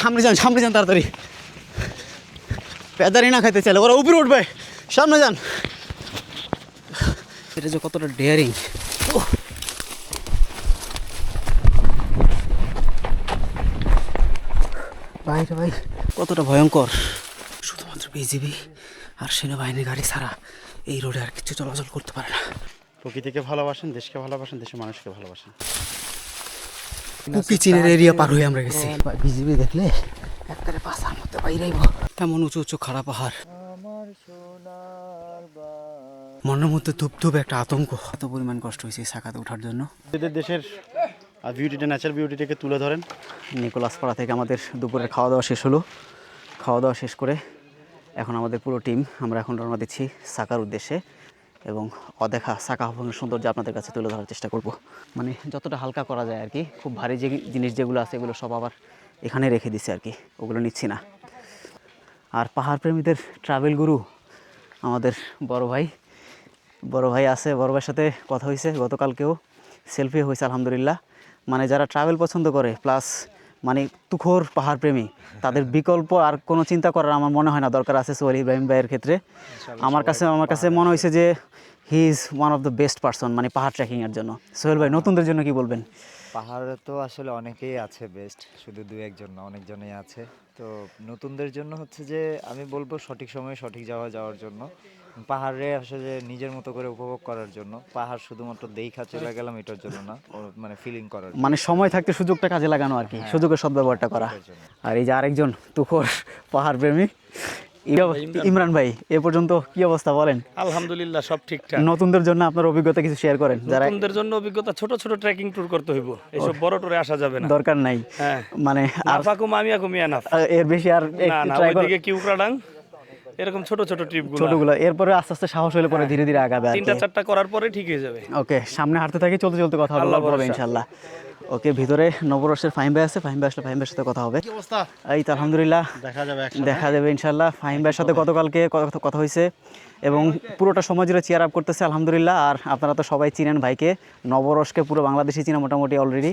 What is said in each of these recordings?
সামনে যান সামনে যান তাড়াতাড়ি। পেদারি না খাইতে চাইলে, ওরা উপরে উঠবে। সামনে যান। এটা যে কতটা ডেয়ারিং বাইরে ভাই কতটা ভয়ঙ্কর। শুধুমাত্র বিজিবি আর সেনাবাহিনীর গাড়ি ছাড়া এই রোডে আর কিছু চলাচল করতে পারে না। প্রকৃতিকে ভালোবাসেন, দেশকে ভালোবাসেন, দেশের মানুষকে ভালোবাসেন। কুকি চীনের এরিয়া পার হয়ে আমরা গেছি। বিজিবি দেখলে? একবারে পাশার মধ্যে বাইরেইব তেমন উঁচু উঁচু খাড়া পাহাড় মনের মধ্যে ধূপ ধূপ একটা আতঙ্ক। এত পরিমাণ কষ্ট হয়েছে শাখাতে ওঠার জন্য। দেশের বিউটিটা ন্যাচারাল বিউটিটাকে তুলে ধরেন। নিকোলাসপাড়া থেকে আমাদের দুপুরের খাওয়া দাওয়া শেষ হলো। খাওয়া দাওয়া শেষ করে এখন আমাদের পুরো টিম আমরা এখন রওনা দিচ্ছি সাকার উদ্দেশ্যে। এবং অদেখা সাকা ভবনের সৌন্দর্য আপনাদের কাছে তুলে ধরার চেষ্টা করব। মানে যতটা হালকা করা যায় আর কি, খুব ভারী যে জিনিস যেগুলো আছে এগুলো সব আবার এখানে রেখে দিছে আর কি, ওগুলো নিচ্ছি না। আর পাহাড় প্রেমীদের ট্রাভেল গুরু আমাদের বড় ভাই বড় ভাই আছে, বড় ভাইয়ের সাথে কথা হয়েছে, গতকালকেও সেলফি হয়েছে, আলহামদুলিল্লাহ। মানে যারা ট্রাভেল পছন্দ করে প্লাস মানে তুখোর পাহাড় প্রেমী তাদের বিকল্প আর কোনো চিন্তা করার আমার মনে হয় না দরকার আছে সোহেল ইব্রাহিম ভাইয়ের ক্ষেত্রে। আমার কাছে আমার কাছে মনে হয়েছে যে he is one of the best person মানে পাহাড় ট্রেকিংয়ের জন্য। সোহেল ভাই নতুনদের জন্য কি বলবেন? পাহাড়ে তো আসলে অনেকেই আছে বেস্ট শুধু দু একজন না অনেকজনেই আছে। তো নতুনদের জন্য হচ্ছে যে আমি বলব সঠিক সময়ে সঠিক জায়গায় যাওয়ার জন্য। পাহাড়ে আসলে নিজের মতো করে উপভোগ করার জন্য পাহাড় শুধুমাত্র দেখা চলে গেলাম এটার জন্য না মানে ফিলিং করার মানে সময় থাকতে সুযোগটা কাজে লাগানো আর কি সুযোগের সদ্ব্যবহারটা করা। আর এই যে আরেকজন তুখোর পাহাড় প্রেমী ইমরান। ভাই এ পর্যন্ত কি অবস্থা বলেন? আলহামদুলিল্লাহ সব ঠিকঠাক। নতুনদের জন্য আপনার অভিজ্ঞতা কিছু শেয়ার করেন যারা নতুনদের জন্য অভিজ্ঞতা ছোট ছোট ট্রেকিং ট্যুর করতে হইব। এইসব বড় ট্যুরে আসা যাবে না। দরকার নাই। হ্যাঁ। মানে আফাকুম আমি আকুম ইয়ানাফ। এর বেশি আর না না ট্রাই ওইদিকে কিউকরাডাং এরকম ছোট ছোট ট্রিপগুলো। ছোটগুলো। এরপরে আস্তে আস্তে সাহস হলে পরে ধীরে ধীরে আগাবে তিনটা চারটা করার পরে ঠিক হয়ে যাবে। ওকে সামনে হাঁটতে থাকি চলতে চলতে কথা হবে আল্লাহ গল্প হবে ইনশাল্লাহ ওকে ভিতরে নবরসের ফাহিম ভাই আছে ফাহিম ভাই আসলে ফাহিম ভাইয়ের সাথে কথা হবে। কি অবস্থা? এই তো আলহামদুলিল্লাহ। দেখা যাবে একসাথে। দেখা যাবে ইনশাআল্লাহ। ফাহিম ভাইয়ের সাথে গতকালকে কথা- কথা হয়েছে এবং পুরোটা সময় জুড়ে চেয়ার আপ করতেছে আলহামদুলিল্লাহ। আর আপনারা তো সবাই চিনেন ভাইকে নবরসকে পুরো বাংলাদেশি চিনে মোটামুটি অলরেডি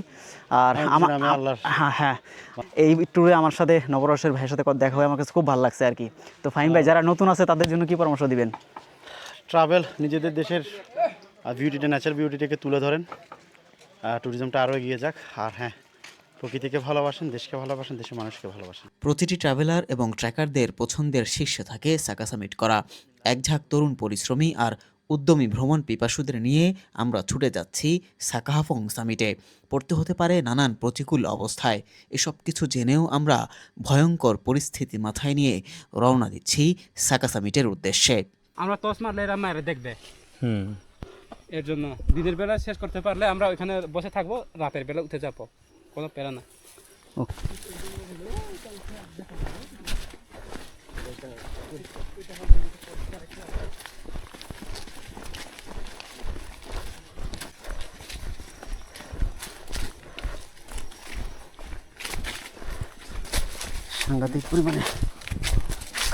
আর আমার চিনে আমি আল্লাহর। হ্যাঁ হ্যাঁ। এই ট্যুরে আমার সাথে নবরসের ভাইয়ের সাথে কথা দেখা হয়ে আমার কাছে খুব ভালো লাগছে আর কি তো ফাহিম ভাই যারা নতুন আছে তাদের জন্য কি পরামর্শ দিবেন? ট্রাভেল নিজেদের দেশের বিউটিটা ন্যাচারাল বিউটিটাকে তুলে ধরেন। ট্যুরিজমটা আরও এগিয়ে যাক। আর হ্যাঁ প্রকৃতিকে ভালোবাসেন দেশকে ভালোবাসেন দেশের মানুষকে ভালোবাসেন। প্রতিটি ট্রাভেলার এবং ট্র্যাকারদের পছন্দের শীর্ষে থাকে সাকা সামিট করা। একঝাঁক তরুণ পরিশ্রমী আর উদ্যমী ভ্রমণ পিপাসুদের নিয়ে আমরা ছুটে যাচ্ছি সাকাহাফং সামিটে। পড়তে হতে পারে নানান প্রতিকূল অবস্থায়। এসব কিছু জেনেও আমরা ভয়ঙ্কর পরিস্থিতি মাথায় নিয়ে রওনা দিচ্ছি সাকা সামিটের উদ্দেশ্যে। আমরা টস মারলে এরা মারে দেখবে। হুম। এর জন্য দিনের বেলা শেষ করতে পারলে আমরা ওইখানে বসে থাকব রাতের বেলা উঠে যাব। কোনো প্যারা না সাংঘাতিক পরিমাণে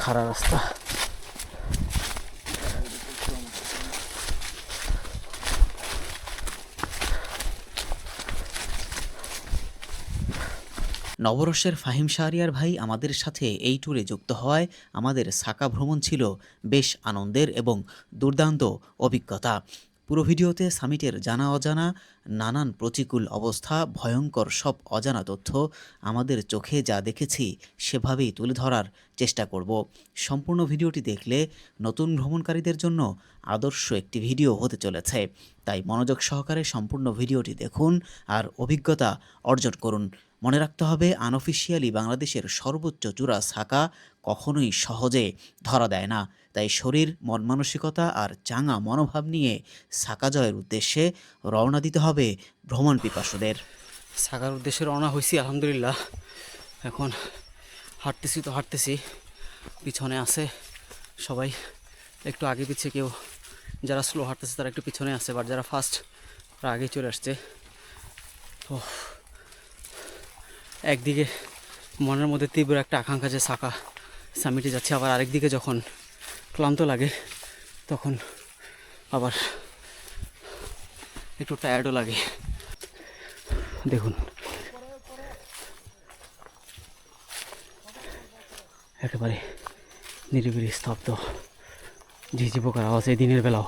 খারাপ রাস্তা। নবরসের ফাহিম শাহরিয়ার ভাই আমাদের সাথে এই ট্যুরে যুক্ত হওয়ায় আমাদের সাকা ভ্রমণ ছিল বেশ আনন্দের এবং দুর্দান্ত অভিজ্ঞতা। পুরো ভিডিওতে সামিটের জানা অজানা, নানান প্রতিকূল অবস্থা, ভয়ঙ্কর সব অজানা তথ্য আমাদের চোখে যা দেখেছি সেভাবেই তুলে ধরার চেষ্টা করব। সম্পূর্ণ ভিডিওটি দেখলে নতুন ভ্রমণকারীদের জন্য আদর্শ একটি ভিডিও হতে চলেছে। তাই মনোযোগ সহকারে সম্পূর্ণ ভিডিওটি দেখুন আর অভিজ্ঞতা অর্জন করুন। মনে রাখতে হবে আনঅফিসিয়ালি বাংলাদেশের সর্বোচ্চ চূড়া সাকা কখনোই সহজে ধরা দেয় না। তাই শরীর, মন মানসিকতা আর চাঙা মনোভাব নিয়ে সাকা জয়ের উদ্দেশ্যে রওনা দিতে হবে ভ্রমণ পিপাসুদের। সাগার উদ্দেশ্যে রওনা হয়েছি, আলহামদুলিল্লাহ। এখন হাঁটতেছি তো হাঁটতেছি, পিছনে আছে সবাই। একটু আগে পিছিয়ে কেউ, যারা স্লো হাঁটতেছে তারা একটু পিছনে আছে বাট যারা ফাস্ট তারা আগেই চলে আসছে। তো একদিকে মনের মধ্যে তীব্র একটা আকাঙ্ক্ষা যে সাকা সামিটে যাচ্ছে, আবার আরেকদিকে যখন ক্লান্ত লাগে, তখন আবার একটু টায়ার্ডও লাগে। দেখুন, একেবারে নিরিবিলি, স্তব্ধ ঝিঝি পোকার আওয়াজ এই দিনের বেলাও।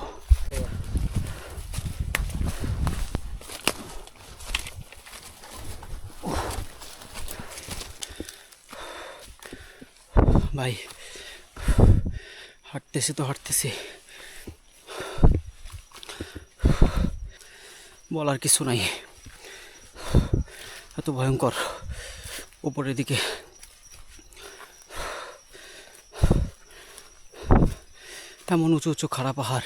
ভাই। হাঁটতেছি তো, হাঁটতেছি। বলার কিছু নাই। এত ভয়ঙ্কর উপরের দিকে। তেমন উঁচু উঁচু খাড়া পাহাড়।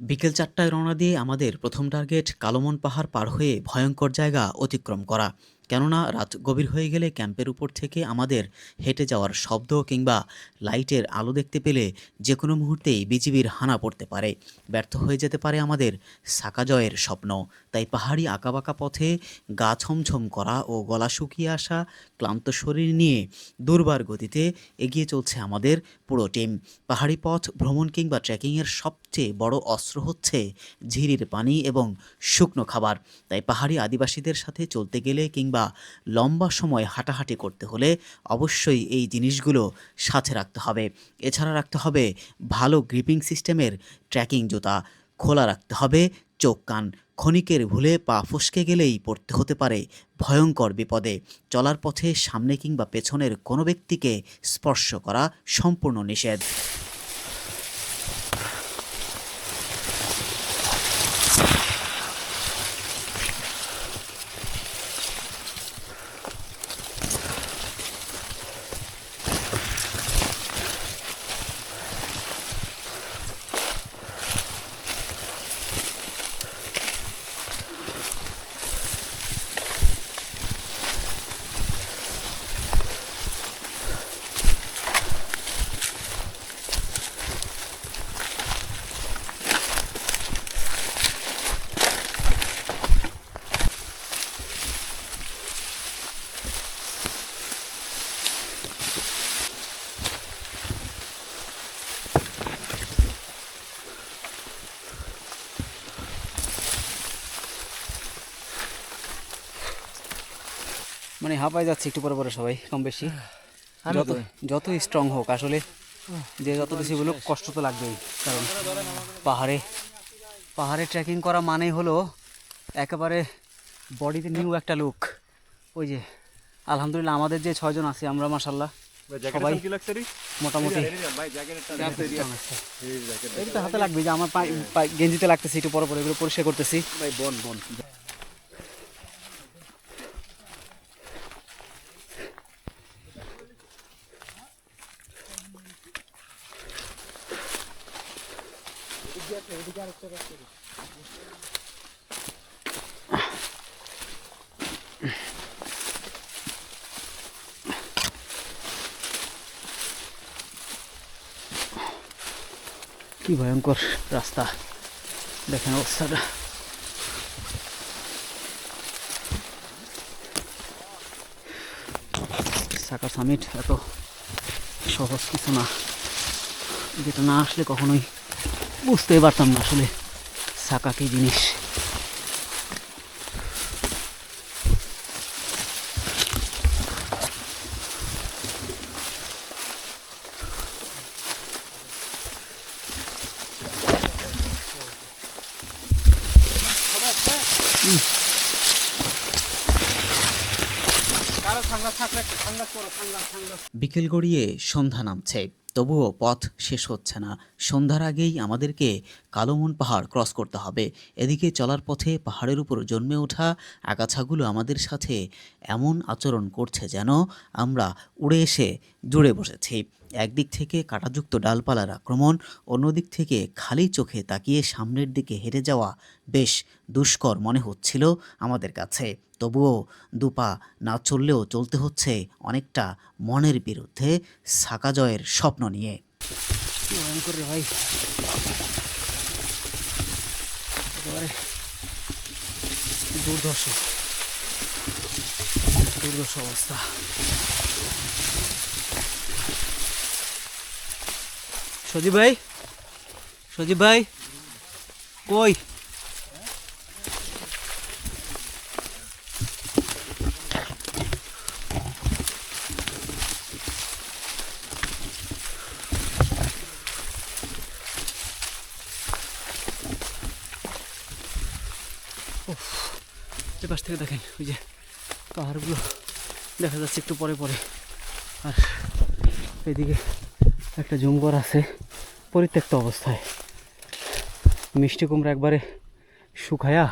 বিকেল চারটায় রওনা দিয়ে আমাদের প্রথম টার্গেট কালোমন পাহাড় পার হয়ে ভয়ঙ্কর জায়গা অতিক্রম করা। কেননা রাত গভীর হয়ে গেলে ক্যাম্পের উপর থেকে আমাদের হেঁটে যাওয়ার শব্দ কিংবা লাইটের আলো দেখতে পেলে যে কোনো মুহূর্তেই বিজিবির হানা পড়তে পারে। ব্যর্থ হয়ে যেতে পারে আমাদের সাকা জয়ের স্বপ্ন। তাই পাহাড়ি আঁকাবাঁকা পথে গা ছমছম করা ও গলা শুকিয়ে আসা ক্লান্ত শরীর নিয়ে দুর্বার গতিতে এগিয়ে চলছে আমাদের পুরো টিম। পাহাড়ি পথ ভ্রমণ কিংবা ট্রেকিংয়ের সবচেয়ে বড় অস্ত্র হচ্ছে ঝিরির পানি এবং শুকনো খাবার। তাই পাহাড়ি আদিবাসীদের সাথে চলতে গেলে কিংবা লম্বা সময় হাঁটাহাঁটি করতে হলে অবশ্যই এই জিনিসগুলো সাথে রাখতে হবে। এছাড়া রাখতে হবে ভালো গ্রিপিং সিস্টেমের ট্র্যাকিং জুতা। খোলা রাখতে হবে চোখ কান। ক্ষণিকের ভুলে পা ফসকে গেলেই পড়তে হতে পারে ভয়ঙ্কর বিপদে। চলার পথে সামনে কিংবা পেছনের কোনো ব্যক্তিকে স্পর্শ করা সম্পূর্ণ নিষেধ। মানে হাঁপায় যাচ্ছে একটু পরে পরে সবাই কম বেশি। যত যত স্ট্রং হোক আসলে যে যত বেশি বলুক কষ্ট তো লাগবেই। কারণ পাহাড়ে পাহাড়ে ট্রেকিং করা মানেই হলো একেবারে বডিতে নিউ একটা লুক ওই যে আলহামদুলিল্লাহ আমাদের যে ছয়জন আছে আমরা মাসাল্লাহ সবাই মোটামুটি এটা হাতে লাগবে যে আমার গেঞ্জিতে লাগতেছে একটু পরে পরে এগুলো পরিষ্কার করতেছি। বন বন। কি ভয়ঙ্কর রাস্তা। দেখেন অবস্থাটা। সাকা সামিট, এত সহজ কিছু না। যেটা না আসলে কখনোই বুঝতেই পারতাম না আসলে সাকা কি জিনিস। বিকেল গড়িয়ে সন্ধ্যা নামছে, তবুও পথ শেষ হচ্ছে না। সন্ধ্যার আগেই আমাদেরকে কালোমন পাহাড় ক্রস করতে হবে। এদিকে চলার পথে পাহাড়ের উপর জন্মে ওঠা আগাছাগুলো আমাদের সাথে এমন আচরণ করছে যেন আমরা উড়ে এসে জুড়ে বসেছি। একদিক থেকে কাটাযুক্ত ডালপালার আক্রমণ, অন্যদিক থেকে খালি চোখে তাকিয়ে সামনের দিকে হেরে যাওয়া বেশ দুষ্কর মনে হচ্ছিল আমাদের কাছে। তবুও দুপা না চললেও চলতে হচ্ছে অনেকটা মনের বিরুদ্ধে সাকা জয়ের স্বপ্ন নিয়ে। কি ভয়ঙ্কর রে ভাই। একেবারে দুর্ধর্ষ। দুর্ধর্ষ অবস্থা। সজীব ভাই? সজীব ভাই? কই পাশ থেকে দেখেন ওই যে পাহাড়গুলো দেখা যাচ্ছে একটু পরে পরে। আর এদিকে একটা জুমঘর আছে পরিত্যক্ত অবস্থায়। মিষ্টি কুমড়া একবারে শুকায়া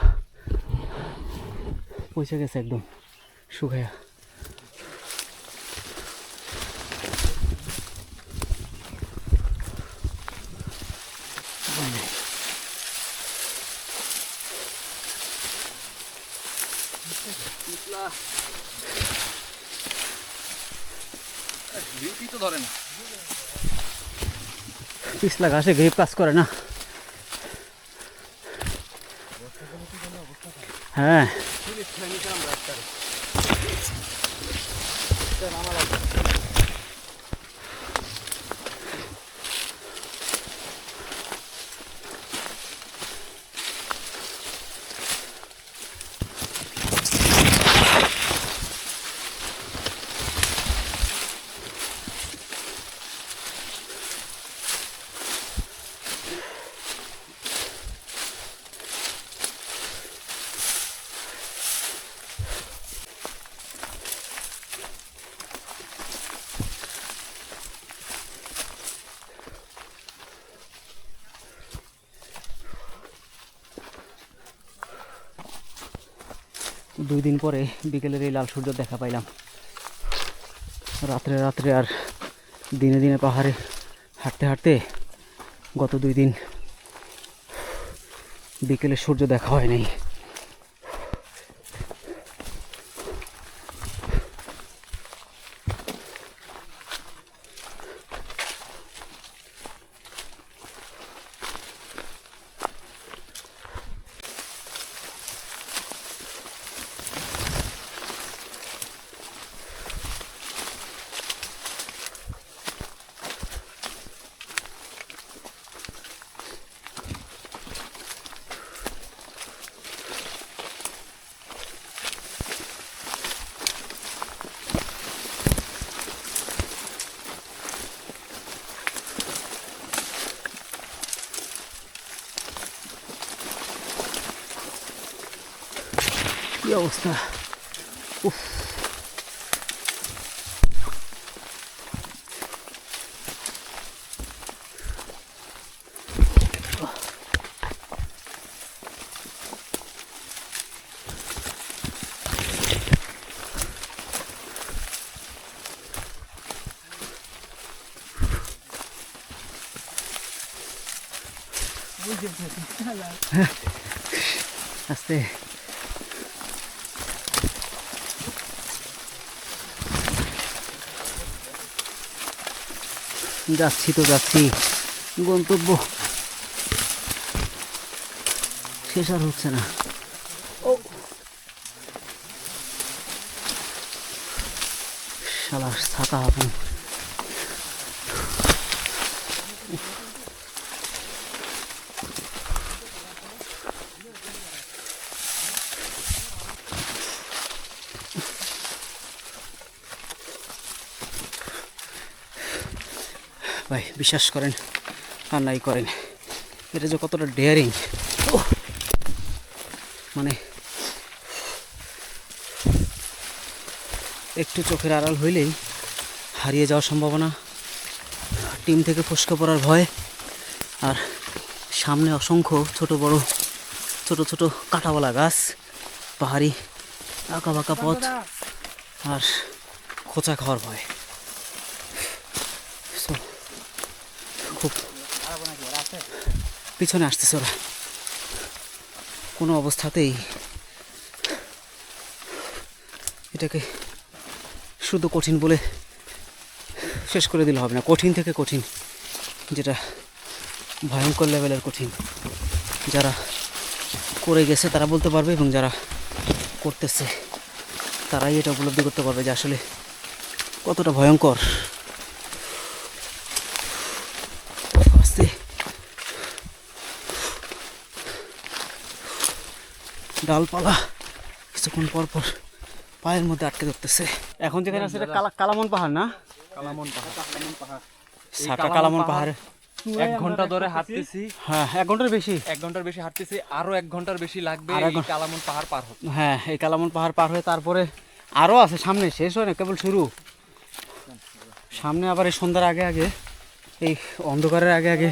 পৌঁছে গেছে একদম, শুকায়া। পিছলা ঘাসে গ্রিপ কাজ করে না। হ্যাঁ। দুই দিন পরে বিকেলের এই লাল সূর্য দেখা পাইলাম। রাত্রে রাত্রে আর দিনে দিনে পাহাড়ে হাঁটতে হাঁটতে গত দুই দিন বিকেলের সূর্য দেখা হয়নি কি অবস্থা উফ আস্তে যাচ্ছি তো যাচ্ছি। গন্তব্য। শেষ আর হচ্ছে না। ও। শালা থাকা আপনি ভাই বিশ্বাস করেন, আর নাই করেন। এটা যে কতটা ডেয়ারিং মানে একটু চোখের আড়াল হইলেই হারিয়ে যাওয়ার সম্ভাবনা, টিম থেকে ফসকে পড়ার ভয়, আর সামনে অসংখ্য ছোট বড়, ছোট ছোট কাঁটাওয়ালা গাছ, পাহাড়ি আঁকা বাঁকা পথ, আর খোঁচা খাওয়ার ভয় So, খুব পিছনে আসতেছে ওরা। কোনো অবস্থাতেই এটাকে শুধু কঠিন বলে শেষ করে দিলে হবে না। কঠিন থেকে কঠিন, যেটা ভয়ঙ্কর লেভেলের কঠিন। যারা করে গেছে তারা বলতে পারবে এবং যারা করতেছে তারাই এটা উপলব্ধি করতে পারবে যে আসলে কতটা ভয়ঙ্কর আস্তে ডালপালা কিছুক্ষণ পর পর পায়ের মধ্যে আটকে ধরতেছে। এখন যেখানে আছে এটা কালা কালামন পাহাড় না? কালামন পাহাড়। সাকা কালামন পাহাড়। এক ঘণ্টা ধরে হাঁটতেছি। হ্যাঁ এক ঘণ্টার বেশি। এক ঘণ্টার বেশি হাঁটতেছি আরও এক ঘণ্টার বেশি লাগবে এক ঘন্টা- কালামন পাহাড় পার হতে। হ্যাঁ এই কালামন পাহাড় পার হয়ে তারপরে আরও আছে সামনে শেষ হয় না কেবল শুরু। সামনে আবার এই সন্ধ্যার আগে আগে এই অন্ধকারের আগে আগে।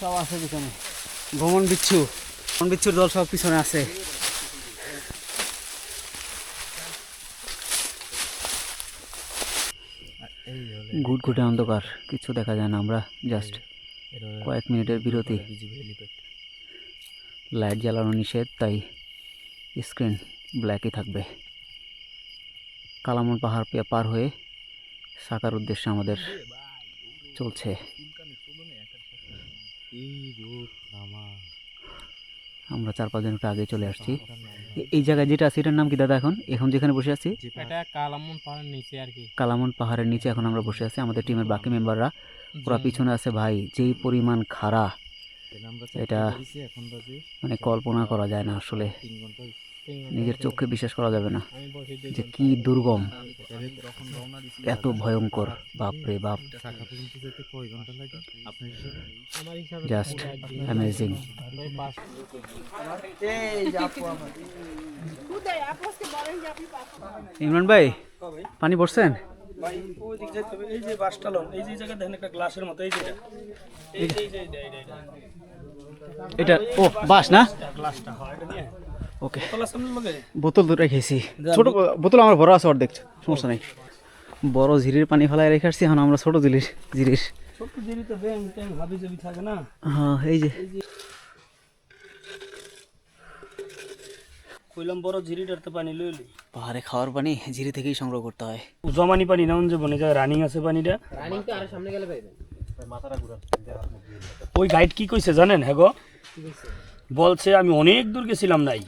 সব আছে পিছনে। ভ্রমণ বিচ্ছু, ভ্রমণ বিচ্ছুর দল সব পিছনে আছে। ঘুটঘুটে অন্ধকার, কিছু দেখা যায় না আমরা জাস্ট কয়েক মিনিটের বিরতি। লাইট জ্বালানো নিষেধ, তাই স্ক্রিন ব্ল্যাকই থাকবে। কালামন পাহাড় পার হয়ে সাকার উদ্দেশ্যে আমাদের চলছে। আমরা চার পাঁচ দিন আগে চলে আসছি। এই জায়গায় যেটা আছে এটার নাম কি দাদা এখন? এখন যেখানে বসে আছি? কালামন পাহাড়ের নিচে আর কি। কালামন পাহাড়ের নিচে এখন আমরা বসে আছি। আমাদের টিমের বাকি মেম্বাররা ওরা পিছনে আছে ভাই। যেই পরিমাণ খাড়া এটা মানে কল্পনা করা যায় না আসলে। নিজের চোখে বিশ্বাস করা যাবে না যে কি দুর্গম এত ভয়ঙ্কর বাপ রে বাপ জাস্ট অ্যামেজিং ইমরান ভাই পানি পড়ছেন এটা ও বাস না হয় ওকে বোতল দুটো রেখেছি। ছোট বোতল আমার বড় আছে অর্ধেক সমস্যা নেই। বড় ঝিরির পানি ফেলায় রেখে আসছি এখন আমরা ছোট থাকে না? হ্যাঁ এই যে। কইলাম বড় ঝিরিটার তো পানি লইলি পাহাড়ে খাওয়ার পানি ঝিরি থেকেই সংগ্রহ করতে হয়। জমানি পানি না যে বনে যায় রানিং আছে পানিটা? ওই গাইড কি কইছে জানেন হ্যাঁ গো? বলছে আমি অনেক দূর গেছিলাম নাই।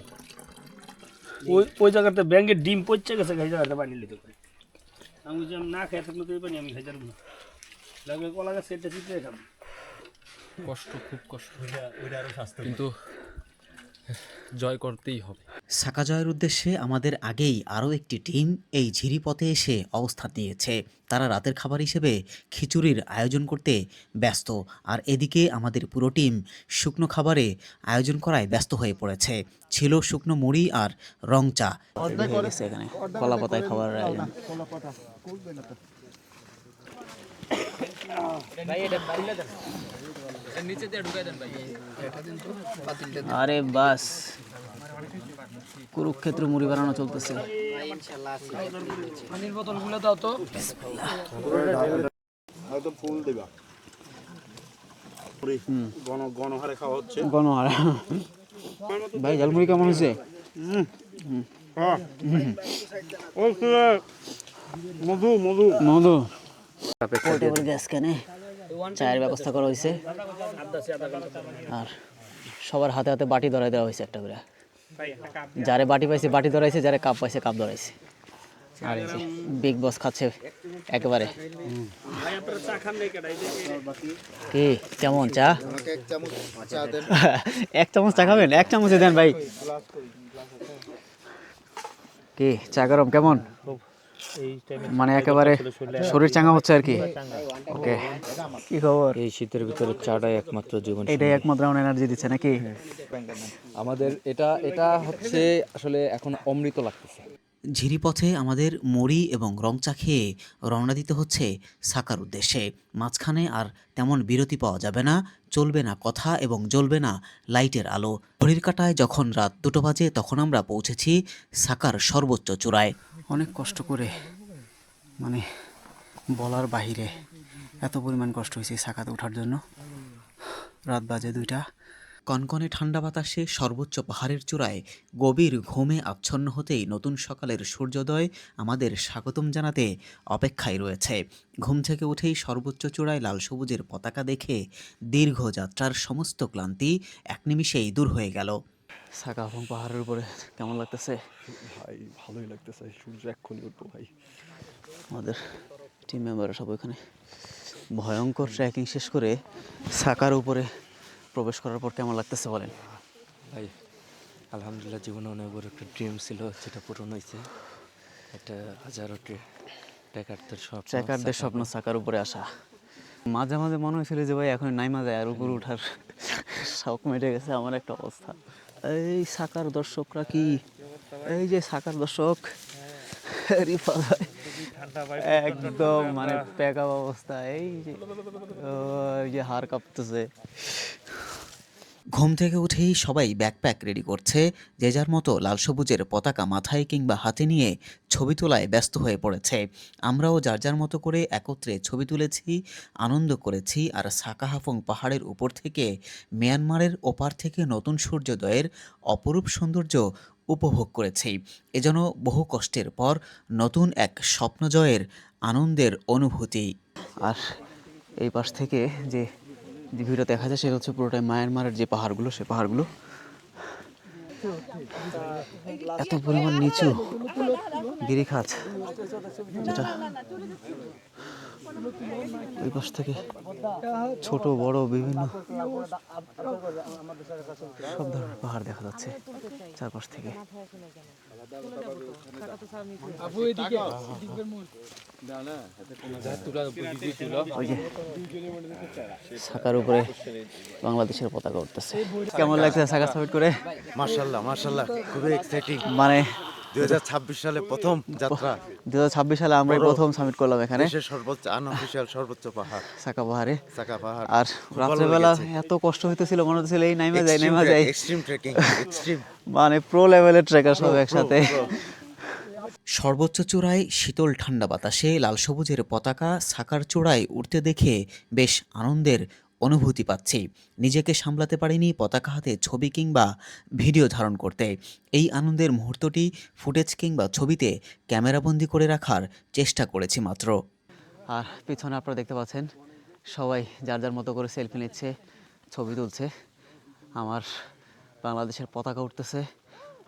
ওই ওই জায়গাতে ব্যাঙ্গের ডিম পচে গেছে গাই জায়গাতে পানি লিতে করে আমি বলছি আমি না খাই থাকলে তো এই পানি আমি খাই যাব না লাগবে কলা গাছ সেটা চিত্রে খাব কষ্ট খুব কষ্ট। কিন্তু জয় করতেই হবে। সাকা জয়ের উদ্দেশ্যে আমাদের আগেই আরও একটি টিম এই ঝিরিপথে এসে অবস্থান নিয়েছে। তারা রাতের খাবার হিসেবে খিচুড়ির আয়োজন করতে ব্যস্ত। আর এদিকে আমাদের পুরো টিম শুকনো খাবারে আয়োজন করায় ব্যস্ত হয়ে পড়েছে। ছিল শুকনো মুড়ি আর রং চা। এখানে। কলা পাতায় খাবার আয়োজন। নিচে দিয়ে ঢুকাই দেন ভাই। আরে বাস। কুরুক্ষেত্র মুড়ি বানানো চলতেছে। পানির বোতলগুলো দাও তো গণ গণহারে। খাওয়া হচ্ছে গণহার ভাই ঝালমুড়ি কেমন হয়েছে? মধু মধু। মধু গ্যাস কেনে চায়ের ব্যবস্থা করা হয়েছে। আর সবার হাতে হাতে বাটি ধরাই দেওয়া হয়েছে একটা করে। যারে বাটি পাইছে বাটি ধরাইছে যারে কাপ পাইছে কাপ ধরাইছে। আর বিগ বস খাচ্ছে একেবারে। কি কেমন চা? এক চামচ চা খাবেন? এক চামচে দেন ভাই। কি চা গরম কেমন? মানে একেবারে শরীর চাঙ্গা হচ্ছে আর কি? ওকে। কি খবর? এই শীতের ভিতরে চাটাই একমাত্র জীবন এটাই একমাত্র এনার্জি দিচ্ছে নাকি? আমাদের এটা এটা হচ্ছে আসলে এখন অমৃত লাগতেছে। ঝিরিপথে আমাদের মরি এবং রংচা খেয়ে রওনা দিতে হচ্ছে সাকার উদ্দেশ্যে। মাঝখানে আর তেমন বিরতি পাওয়া যাবে না, চলবে না কথা এবং জ্বলবে না লাইটের আলো। ঘড়ির কাটায় যখন রাত দুটো বাজে তখন আমরা পৌঁছেছি সাকার সর্বোচ্চ চূড়ায়। অনেক কষ্ট করে মানে বলার বাহিরে এত পরিমাণ কষ্ট হয়েছে সাকাতে ওঠার জন্য। রাত বাজে দুইটা। কনকনে ঠান্ডা বাতাসে সর্বোচ্চ পাহাড়ের চূড়ায় গভীর ঘুমে আচ্ছন্ন হতেই নতুন সকালের সূর্যোদয় আমাদের স্বাগতম জানাতে অপেক্ষায় রয়েছে। ঘুম থেকে উঠেই সর্বোচ্চ চূড়ায় লাল সবুজের পতাকা দেখে দীর্ঘ যাত্রার সমস্ত ক্লান্তি এক নিমিষেই দূর হয়ে গেল। সাকা এবং পাহাড়ের উপরে কেমন লাগতেছে? ভাই ভালোই লাগতেছে। সূর্য এক্ষুনি উঠবো ভাই। আমাদের টিম মেম্বাররা সব ওইখানে ভয়ঙ্কর ট্রেকিং শেষ করে সাকার উপরে প্রবেশ করার পর কেমন লাগতেছে বলেন? ভাই আলহামদুলিল্লাহ জীবনে অনেক বড় একটা ড্রিম ছিল যেটা পূরণ হয়েছে। একটা হাজারো ট্রেকারদের সব ট্রেকারদের স্বপ্ন সাকার উপরে আসা। মাঝে মাঝে মনে হয়েছিল যে ভাই এখন নাইমা যায় আর উপরে ওঠার শখ মেটে গেছে আমার একটা অবস্থা। এই সাকার দর্শকরা কি? এই যে সাকার দর্শক রিফা ভাই একদম মানে প্যাক অবস্থা। এই যে হাড় কাঁপতেছে। ঘুম থেকে উঠেই সবাই ব্যাকপ্যাক রেডি করছে, যে যার মতো লাল সবুজের পতাকা মাথায় কিংবা হাতে নিয়ে ছবি তোলায় ব্যস্ত হয়ে পড়েছে। আমরাও যার যার মতো করে একত্রে ছবি তুলেছি, আনন্দ করেছি আর সাকাহাফং পাহাড়ের উপর থেকে মিয়ানমারের ওপার থেকে নতুন সূর্যোদয়ের অপরূপ সৌন্দর্য উপভোগ করেছি। এজন্য বহু কষ্টের পর নতুন এক স্বপ্নজয়ের আনন্দের অনুভূতি। আর এই পাশ থেকে যে যে ভিডিও দেখা যায়, সেটা হচ্ছে পুরোটাই মায়ানমারের যে পাহাড়গুলো, সে পাহাড়গুলো। এত পরিমাণ নিচু গিরিখাত, যেটা ওই পাশ থেকে ছোট বড় বিভিন্ন সব ধরনের পাহাড় দেখা যাচ্ছে চারপাশ থেকে। সাকার উপরে বাংলাদেশের পতাকা উঠতেছে। কেমন লাগছে সাকা সামিট করে? মার্শাল্লাহ মার্শাল্লাহ খুবই এক্সাইটিং মানে দু হাজার ছাব্বিশ সালে প্রথম যাত্রা। দু হাজার ছাব্বিশ সালে আমরা প্রথম সামিট করলাম এখানে। সর্বোচ্চ আনঅফিসিয়াল সর্বোচ্চ পাহাড়। সাকা পাহাড়ে। চাকা পাহাড়। আর রাত্রেবেলা এত কষ্ট হইতেছিল মনে হচ্ছিল এই নাইমা যায় নাইমা যায় এক্সট্রিম ট্রেকিং এক্সট্রিম মানে প্রো লেভেলের ট্রেকার সব একসাথে। সর্বোচ্চ চূড়ায় শীতল ঠান্ডা বাতাসে লাল সবুজের পতাকা সাকার চূড়ায় উঠতে দেখে বেশ আনন্দের অনুভূতি পাচ্ছি। নিজেকে সামলাতে পারিনি পতাকা হাতে ছবি কিংবা ভিডিও ধারণ করতে। এই আনন্দের মুহূর্তটি ফুটেজ কিংবা ছবিতে ক্যামেরাবন্দি করে রাখার চেষ্টা করেছি মাত্র। আর পিছনে আপনারা দেখতে পাচ্ছেন, সবাই যার যার মতো করে সেলফি নিচ্ছে, ছবি তুলছে। আমার বাংলাদেশের পতাকা উঠতেছে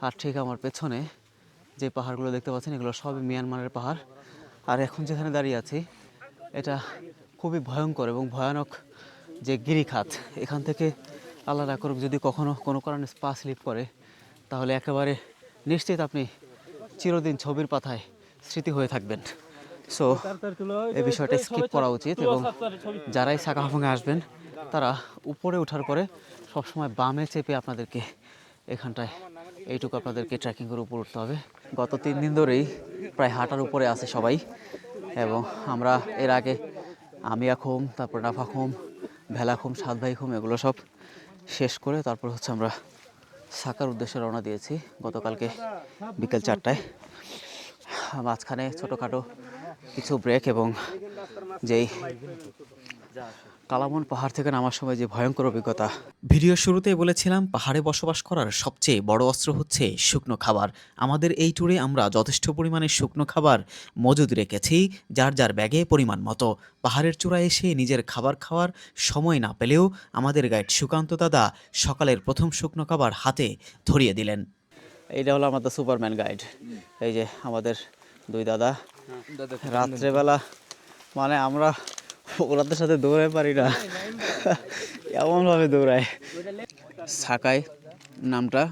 আর ঠিক আমার পেছনে যে পাহাড়গুলো দেখতে পাচ্ছেন, এগুলো সবই মিয়ানমারের পাহাড়। আর এখন যেখানে দাঁড়িয়ে আছি, এটা খুবই ভয়ঙ্কর এবং ভয়ানক যে গিরিখাত, এখান থেকে আল্লাহ করুক যদি কখনো কোনো কারণে স্পা স্লিপ করে, তাহলে একেবারে নিশ্চিত আপনি চিরদিন ছবির পাতায় স্মৃতি হয়ে থাকবেন। সো এই বিষয়টা স্কিপ করা উচিত এবং যারাই সাকাহাফঙ্গে আসবেন, তারা উপরে ওঠার পরে সবসময় বামে চেপে আপনাদেরকে এখানটায় এইটুকু আপনাদেরকে ট্রেকিং করে উপর উঠতে হবে। গত তিন দিন ধরেই প্রায় হাঁটার উপরে আছে সবাই এবং আমরা এর আগে আমিয়া খুম, তারপর নাফা খুম ভেলা খুম সাত ভাই খুম এগুলো সব শেষ করে তারপর হচ্ছে আমরা সাকার উদ্দেশ্যে রওনা দিয়েছি গতকালকে বিকেল চারটায়। মাঝখানে ছোটোখাটো কিছু ব্রেক এবং যেই কালামন পাহাড় থেকে নামার সময় যে ভয়ঙ্কর অভিজ্ঞতা। ভিডিও শুরুতেই বলেছিলাম পাহাড়ে বসবাস করার সবচেয়ে বড় অস্ত্র হচ্ছে শুকনো খাবার। আমাদের এই ট্যুরে আমরা যথেষ্ট পরিমাণে শুকনো খাবার মজুদ রেখেছি যার যার ব্যাগে পরিমাণ মতো। পাহাড়ের চূড়ায় এসে নিজের খাবার খাওয়ার সময় না পেলেও আমাদের গাইড সুকান্ত দাদা সকালের প্রথম শুকনো খাবার হাতে ধরিয়ে দিলেন। এইটা হলো আমাদের সুপারম্যান গাইড। এই যে আমাদের দুই দাদা। রাত্রেবেলা মানে আমরা ওরাদের সাথে দৌড়াতে পারি না। এমনভাবে দৌড়ায়? সাকায় নামটা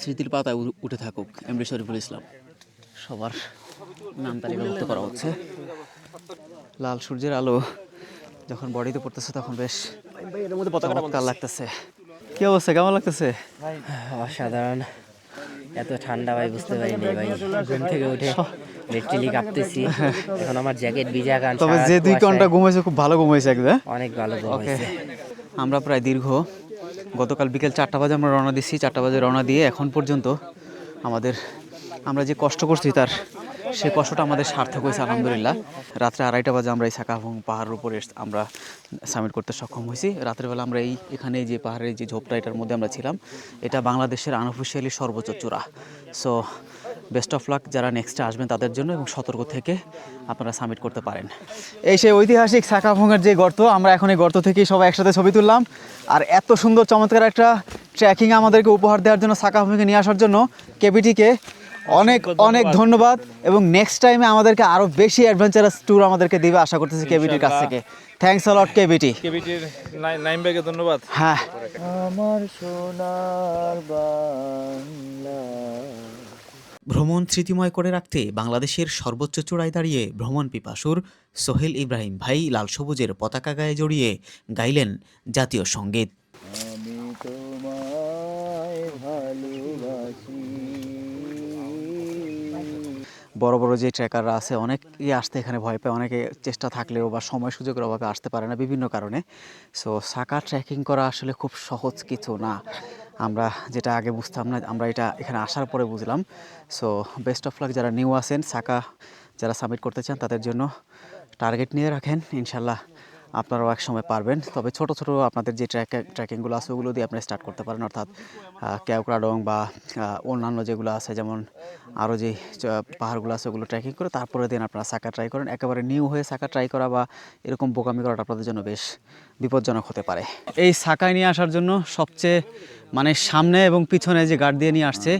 স্মৃতির পাতায় উঠে থাকুক এমডি শরীফুল ইসলাম। সবার নাম তালিকাভুক্ত করা হচ্ছে। লাল সূর্যের আলো যখন বডিতে পড়তেছে তখন বেশ চমৎকার লাগতেছে। কি অবস্থা? কেমন লাগতেছে? অসাধারণ। এত ঠান্ডা ভাই বুঝতে পারিনি ভাই। ঘুম থেকে উঠে লিটারালি কাঁপতেছি এখন আমার জ্যাকেট ভিজা গান তবে যে দুই ঘণ্টা ঘুমাইছে খুব ভালো ঘুমাইছে একদম হ্যাঁ? অনেক ভালো ঘুমাইছে ওকে। আমরা প্রায় দীর্ঘ। গতকাল বিকেল চারটা বাজে আমরা রওনা দিচ্ছি। চারটা বাজে রওনা দিয়ে এখন পর্যন্ত আমাদের আমরা যে কষ্ট করছি তার সেই কষ্টটা আমাদের সার্থক হয়েছে, আলহামদুলিল্লাহ। রাত্রে আড়াইটা বাজে আমরা এই সাকাভং পাহাড়ের উপরে আমরা সামিট করতে সক্ষম হয়েছি। রাত্রেবেলা আমরা এই এখানে যে পাহাড়ের যে ঝোপটা, এটার মধ্যে আমরা ছিলাম। এটা বাংলাদেশের আনঅফিসিয়ালি সর্বোচ্চ চূড়া। সো বেস্ট অফ লাক যারা নেক্সটে আসবেন তাদের জন্য এবং সতর্ক থেকে আপনারা সাবমিট করতে পারেন। এই সেই ঐতিহাসিক সাকাভঙ্গার যে গর্ত, আমরা এখন এই গর্ত থেকেই সবাই একসাথে ছবি তুললাম। আর এত সুন্দর চমৎকার একটা ট্রেকিং আমাদেরকে উপহার দেওয়ার জন্য সাকাভঙ্গে নিয়ে আসার জন্য। কেবিটিকে অনেক অনেক ধন্যবাদ। এবং নেক্সট টাইমে আমাদেরকে আরও বেশি অ্যাডভেঞ্চারাস ট্যুর আমাদেরকে দিবে আশা করতেছি কেবিটির কাছ থেকে। থ্যাংকস অলট কেবিটি কেবিটির নাইম ব্যাগে ধন্যবাদ। হ্যাঁ। আমার সোনার বাংলা। ভ্রমণ স্মৃতিময় করে রাখতে বাংলাদেশের সর্বোচ্চ চূড়ায় দাঁড়িয়ে ভ্রমণ পিপাসুর সোহেল ইব্রাহিম ভাই লাল সবুজের পতাকা গায়ে জড়িয়ে গাইলেন জাতীয় সংগীত। বড় বড় যে ট্রেকাররা আছে অনেকেই আসতে এখানে ভয় পায়, অনেকে চেষ্টা থাকলেও বা সময় সুযোগের অভাবে আসতে পারে না বিভিন্ন কারণে। সো সাকা ট্রেকিং করা আসলে খুব সহজ কিছু না। আমরা যেটা আগে বুঝতাম না, আমরা এটা এখানে আসার পরে বুঝলাম। সো বেস্ট অফ লাক যারা নিউ আসেন সাকা যারা সাবমিট করতে চান, তাদের জন্য টার্গেট নিয়ে রাখেন, ইনশাল্লাহ। আপনারাও এক সময় পারবেন। তবে ছোট ছোট আপনাদের যে ট্র্যাক ট্রেকিংগুলো আছে, ওগুলো দিয়ে আপনি স্টার্ট করতে পারেন। অর্থাৎ ক্যাওক্রাডং বা অন্যান্য যেগুলো আছে, যেমন আরও যে পাহাড়গুলো আছে, ওগুলো ট্রেকিং করে তারপরে দিন আপনারা সাকা ট্রাই করেন। একেবারে নিউ হয়ে সাকা ট্রাই করা বা এরকম বোকামি করাটা আপনাদের জন্য বেশ বিপজ্জনক হতে পারে। এই সাকায় নিয়ে আসার জন্য সবচেয়ে মানে সামনে এবং পিছনে যে গার্ড দিয়ে নিয়ে আসছে,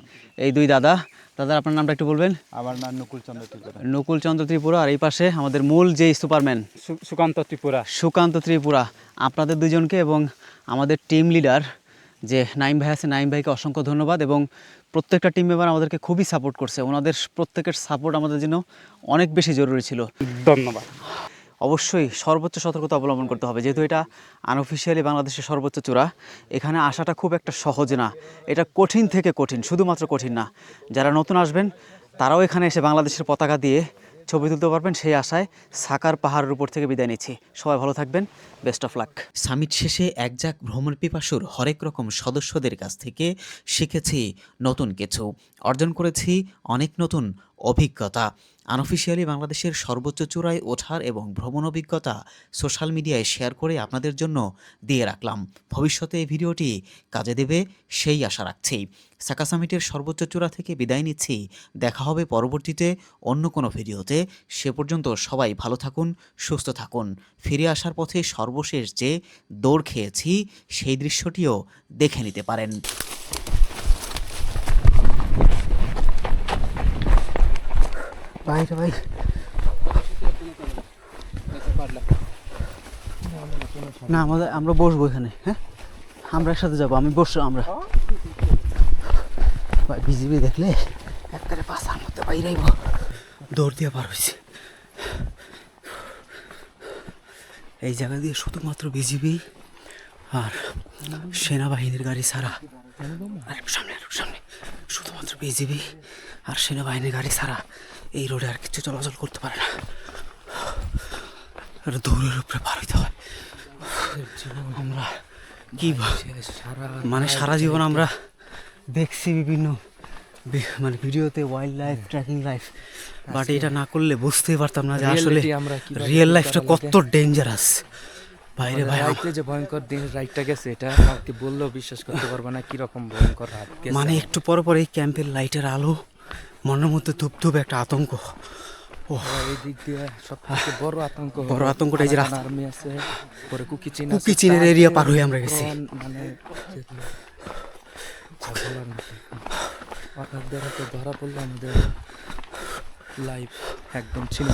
এই দুই দাদা দাদা আপনার নামটা একটু বলবেন? আমার নাম নকুল চন্দ্র ত্রিপুরা। নকুল চন্দ্র ত্রিপুরা আর এই পাশে আমাদের মূল যে সুপারম্যান সুকান্ত ত্রিপুরা। সুকান্ত ত্রিপুরা আপনাদের দুজনকে এবং আমাদের টিম লিডার যে নাইম ভাই আছে নাইম ভাইকে অসংখ্য ধন্যবাদ এবং প্রত্যেকটা টিম মেম্বার আমাদেরকে খুবই সাপোর্ট করছে। ওনাদের প্রত্যেকের সাপোর্ট আমাদের জন্য অনেক বেশি জরুরি ছিল। ধন্যবাদ। অবশ্যই সর্বোচ্চ সতর্কতা অবলম্বন করতে হবে। যেহেতু এটা আনঅফিসিয়ালি বাংলাদেশের সর্বোচ্চ চূড়া, এখানে আসাটা খুব একটা সহজ না। এটা কঠিন থেকে কঠিন, শুধুমাত্র কঠিন না। যারা নতুন আসবেন, তারাও এখানে এসে বাংলাদেশের পতাকা দিয়ে ছবি তুলতে পারবেন। সেই আশায় সাকার পাহাড়ের উপর থেকে বিদায় নিচ্ছি। সবাই ভালো থাকবেন। বেস্ট অফ লাক সামিট শেষে একজাক ভ্রমণ পিপাসুর হরেক রকম সদস্যদের কাছ থেকে শিখেছি নতুন কিছু। অর্জন করেছি অনেক নতুন অভিজ্ঞতা। আনঅফিসিয়ালি বাংলাদেশের সর্বোচ্চ চূড়ায় ওঠার এবং ভ্রমণ অভিজ্ঞতা সোশ্যাল মিডিয়ায় শেয়ার করে আপনাদের জন্য দিয়ে রাখলাম। ভবিষ্যতে এই ভিডিওটি কাজে দেবে, সেই আশা রাখছি। সাকা সামিটের সর্বোচ্চ চূড়া থেকে বিদায় নিচ্ছি। দেখা হবে পরবর্তীতে অন্য কোনো ভিডিওতে। সে পর্যন্ত সবাই ভালো থাকুন, সুস্থ থাকুন। ফিরে আসার পথে সর্বশেষ যে দৌড় খেয়েছি, সেই দৃশ্যটিও দেখে নিতে পারেন। বাইরে ভাই না, আমাদের আমরা বসবো এখানে হ্যাঁ? আমরা একসাথে যাব, আমি বসবো আমরা। ভাই, বিজিবি দেখলে একবারে পাশার মধ্যে বাইরেইব দৌড় দিয়ে পার হয়েছে এই জায়গা দিয়ে শুধুমাত্র বিজিবি আর সেনাবাহিনীর গাড়ি ছাড়া সামনে সামনে। শুধুমাত্র বিজিবি আর সেনাবাহিনীর গাড়ি ছাড়া এই রোডে আর কিছু চলাচল করতে পারে না। আর দৌড়ের উপরে পার হইতে হয়। আমরা কি মানে সারা জীবন আমরা দেখছি বিভিন্ন মানে ভিডিওতে wild life trekking life but এটা না করলে বুঝতেই পারতাম না যে আসলে রিয়েল লাইফটা কত ডেঞ্জারাস বাইরে ভাই রাইতে যে ভয়ঙ্কর দিন রাইটটা গেছে এটা কাউকে বললেও বিশ্বাস করতে পারবে না কীরকম ভয়ঙ্কর রাত গেছে মানে একটু পর পর এই ক্যাম্পের লাইটের আলো মনের মধ্যে ধূপ ধূপ একটা আতঙ্ক ও এই দিক দিয়ে সবথেকে বড় আতঙ্ক বড় আতঙ্কটা এই যে রাস্তা- আর্মি আছে পরে কুকিচিন আছে, কুকিচিনের তার area যে পার হয়ে আমরা গেছি। মানে। হঠাৎ ধরা পড়ল আমাদের লাইফ একদম ছিন্ন